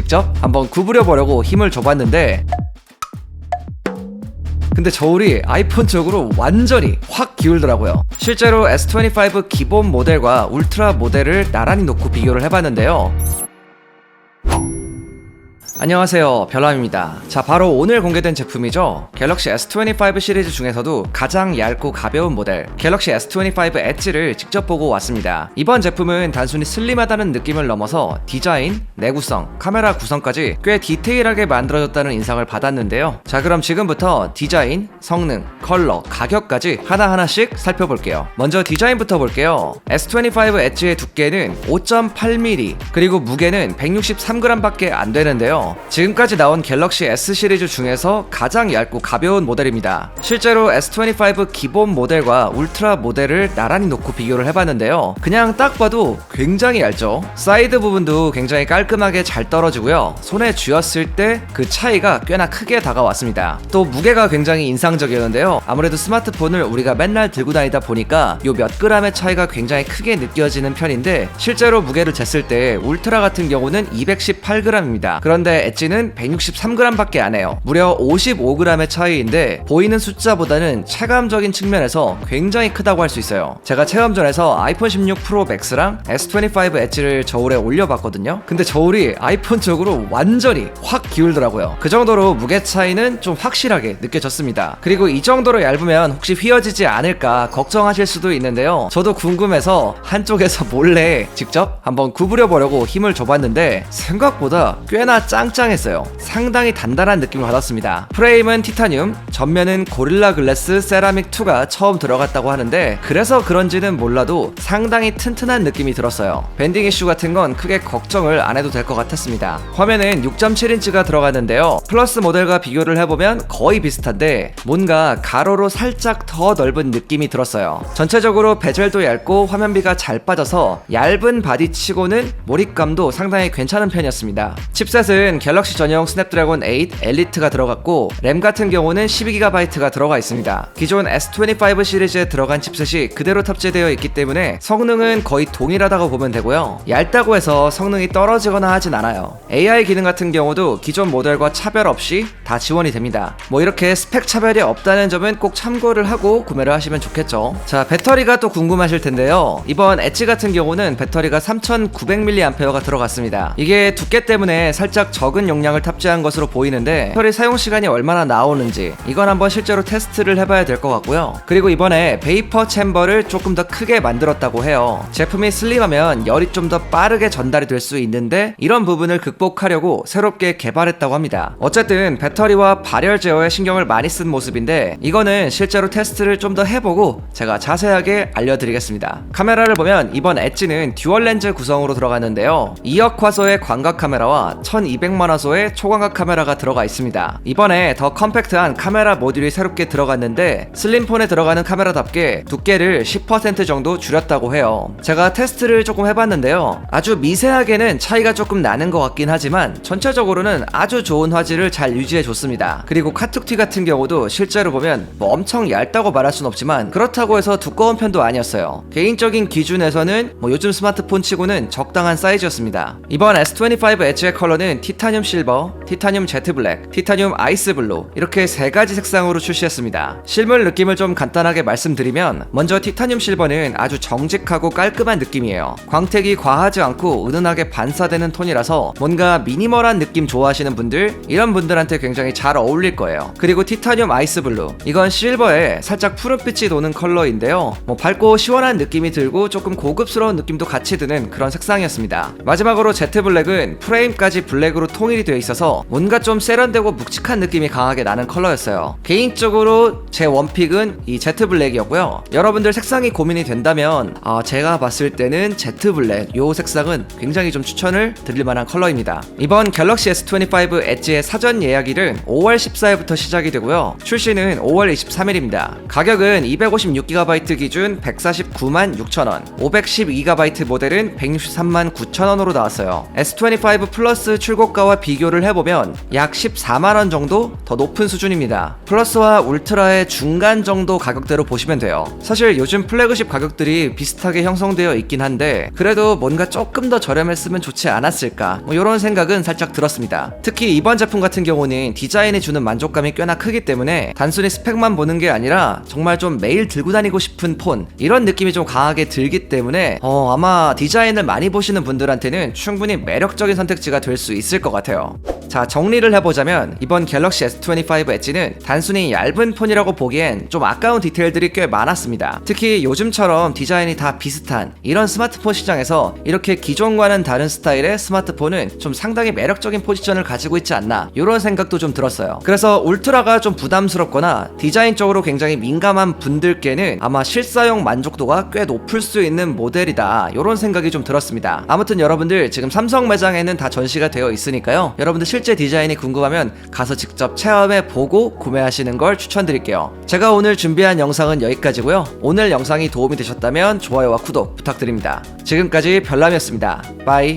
직접 한번 구부려 보려고 힘을 줘봤는데 근데 저울이 아이폰 쪽으로 완전히 확 기울더라고요. 실제로 S25 기본 모델과 울트라 모델을 나란히 놓고 비교를 해봤는데요. 안녕하세요. 별남입니다. 자 바로 오늘 공개된 제품이죠. 갤럭시 S25 시리즈 중에서도 가장 얇고 가벼운 모델 갤럭시 S25 엣지를 직접 보고 왔습니다. 이번 제품은 단순히 슬림하다는 느낌을 넘어서 디자인, 내구성, 카메라 구성까지 꽤 디테일하게 만들어졌다는 인상을 받았는데요. 자 그럼 지금부터 디자인, 성능, 컬러, 가격까지 하나하나씩 살펴볼게요. 먼저 디자인부터 볼게요. S25 엣지의 두께는 5.8mm 그리고 무게는 163g 밖에 안 되는데요 지금까지 나온 갤럭시 S 시리즈 중에서 가장 얇고 가벼운 모델입니다. 실제로 S25 기본 모델과 울트라 모델을 나란히 놓고 비교를 해봤는데요. 그냥 딱 봐도 굉장히 얇죠. 사이드 부분도 굉장히 깔끔하게 잘 떨어지고요. 손에 쥐었을 때 그 차이가 꽤나 크게 다가왔습니다. 또 무게가 굉장히 인상적이었는데요. 아무래도 스마트폰을 우리가 맨날 들고 다니다 보니까 요 몇 그램의 차이가 굉장히 크게 느껴지는 편인데 실제로 무게를 쟀을 때 울트라 같은 경우는 218g입니다. 그런데 엣지는 163g밖에 안 해요. 무려 55g의 차이인데 보이는 숫자보다는 체감적인 측면에서 굉장히 크다고 할 수 있어요. 제가 체험 전에서 아이폰 16 프로 맥스랑 S25 엣지를 저울에 올려봤거든요. 근데 저울이 아이폰 쪽으로 완전히 확 기울더라고요. 그 정도로 무게 차이는 좀 확실하게 느껴졌습니다. 그리고 이 정도로 얇으면 혹시 휘어지지 않을까 걱정하실 수도 있는데요. 저도 궁금해서 한쪽에서 몰래 직접 한번 구부려 보려고 힘을 줘봤는데 생각보다 꽤나 짱 짱했어요. 상당히 단단한 느낌을 받았습니다. 프레임은 티타늄, 전면은 고릴라 글래스 세라믹 2가 처음 들어갔다고 하는데 그래서 그런지는 몰라도 상당히 튼튼한 느낌이 들었어요. 밴딩 이슈 같은 건 크게 걱정을 안 해도 될 것 같았습니다. 화면은 6.7인치가 들어갔는데요. 플러스 모델과 비교를 해보면 거의 비슷한데 뭔가 가로로 살짝 더 넓은 느낌이 들었어요. 전체적으로 베젤도 얇고 화면비가 잘 빠져서 얇은 바디치고는 몰입감도 상당히 괜찮은 편이었습니다. 칩셋은 갤럭시 전용 스냅드래곤 8 엘리트가 들어갔고 램 같은 경우는 12GB가 들어가 있습니다. 기존 S25 시리즈에 들어간 칩셋이 그대로 탑재되어 있기 때문에 성능은 거의 동일하다고 보면 되고요. 얇다고 해서 성능이 떨어지거나 하진 않아요. AI 기능 같은 경우도 기존 모델과 차별 없이 다 지원이 됩니다. 뭐 이렇게 스펙 차별이 없다는 점은 꼭 참고를 하고 구매를 하시면 좋겠죠. 자, 배터리가 또 궁금하실 텐데요. 이번 엣지 같은 경우는 배터리가 3900mAh가 들어갔습니다. 이게 두께 때문에 살짝 적은 용량을 탑재한 것으로 보이는데 배터리 사용 시간이 얼마나 나오는지 이건 한번 실제로 테스트를 해봐야 될 것 같고요. 그리고 이번에 베이퍼 챔버를 조금 더 크게 만들었다고 해요. 제품이 슬림하면 열이 좀 더 빠르게 전달이 될 수 있는데 이런 부분을 극복하려고 새롭게 개발했다고 합니다. 어쨌든 배터리와 발열 제어에 신경을 많이 쓴 모습인데 이거는 실제로 테스트를 좀 더 해보고 제가 자세하게 알려드리겠습니다. 카메라를 보면 이번 엣지는 듀얼 렌즈 구성으로 들어갔는데요. 2억 화소의 광각 카메라와 1200만 화소의 초광각 카메라가 들어가 있습니다. 이번에 더 컴팩트한 카메라 모듈이 새롭게 들어갔는데 슬림폰에 들어가는 카메라답게 두께를 10% 정도 줄였다고 해요. 제가 테스트를 조금 해봤는데요. 아주 미세하게는 차이가 조금 나는 것 같긴 하지만 전체적으로는 아주 좋은 화질을 잘 유지해 줬습니다. 그리고 카툭티 같은 경우도 실제로 보면 뭐 엄청 얇다고 말할 순 없지만 그렇다고 해서 두꺼운 편도 아니었어요. 개인적인 기준에서는 뭐 요즘 스마트폰 치고는 적당한 사이즈였습니다. 이번 S25 엣지의 컬러는 티타늄 실버, 티타늄 제트 블랙, 티타늄 아이스 블루 이렇게 세 가지 색상으로 출시했습니다. 실물 느낌을 좀 간단하게 말씀드리면 먼저 티타늄 실버는 아주 정직하고 깔끔한 느낌이에요. 광택이 과하지 않고 은은하게 반사되는 톤이라서 뭔가 미니멀한 느낌 좋아하시는 분들 이런 분들한테 굉장히 잘 어울릴 거예요. 그리고 티타늄 아이스 블루 이건 실버에 살짝 푸른빛이 도는 컬러인데요. 뭐 밝고 시원한 느낌이 들고 조금 고급스러운 느낌도 같이 드는 그런 색상이었습니다. 마지막으로 제트 블랙은 프레임까지 블랙으로 통일이 되어 있어서 뭔가 좀 세련되고 묵직한 느낌이 강하게 나는 컬러였어요. 개인적으로 제 원픽은 이 제트 블랙이었고요. 여러분들 색상이 고민이 된다면 아, 제가 봤을 때는 제트 블랙 요 색상은 굉장히 좀 추천을 드릴 만한 컬러입니다. 이번 갤럭시 S25 엣지의 사전 예약일은 5월 14일부터 시작이 되고요. 출시는 5월 23일입니다. 가격은 256GB 기준 149만 6천원, 512GB 모델은 163만 9천원으로 나왔어요. S25 플러스 출고가 최저가와 비교를 해보면 약 14만원 정도 더 높은 수준입니다. 플러스와 울트라의 중간 정도 가격대로 보시면 돼요. 사실 요즘 플래그십 가격들이 비슷하게 형성되어 있긴 한데 그래도 뭔가 조금 더 저렴했으면 좋지 않았을까 뭐 이런 생각은 살짝 들었습니다. 특히 이번 제품 같은 경우는 디자인이 주는 만족감이 꽤나 크기 때문에 단순히 스펙만 보는 게 아니라 정말 좀 매일 들고 다니고 싶은 폰 이런 느낌이 좀 강하게 들기 때문에 어, 아마 디자인을 많이 보시는 분들한테는 충분히 매력적인 선택지가 될 수 있을 것 같아요. 자 정리를 해보자면 이번 갤럭시 S25 엣지는 단순히 얇은 폰이라고 보기엔 좀 아까운 디테일들이 꽤 많았습니다. 특히 요즘처럼 디자인이 다 비슷한 이런 스마트폰 시장에서 이렇게 기존과는 다른 스타일의 스마트폰은 좀 상당히 매력적인 포지션을 가지고 있지 않나 이런 생각도 좀 들었어요. 그래서 울트라가 좀 부담스럽거나 디자인적으로 굉장히 민감한 분들께는 아마 실사용 만족도가 꽤 높을 수 있는 모델이다 이런 생각이 좀 들었습니다. 아무튼 여러분들 지금 삼성 매장에는 다 전시가 되어 있으 니까요. 여러분들 실제 디자인이 궁금하면 가서 직접 체험해 보고 구매하시는 걸 추천드릴게요. 제가 오늘 준비한 영상은 여기까지고요. 오늘 영상이 도움이 되셨다면 좋아요와 구독 부탁드립니다. 지금까지 별남이었습니다. 바이.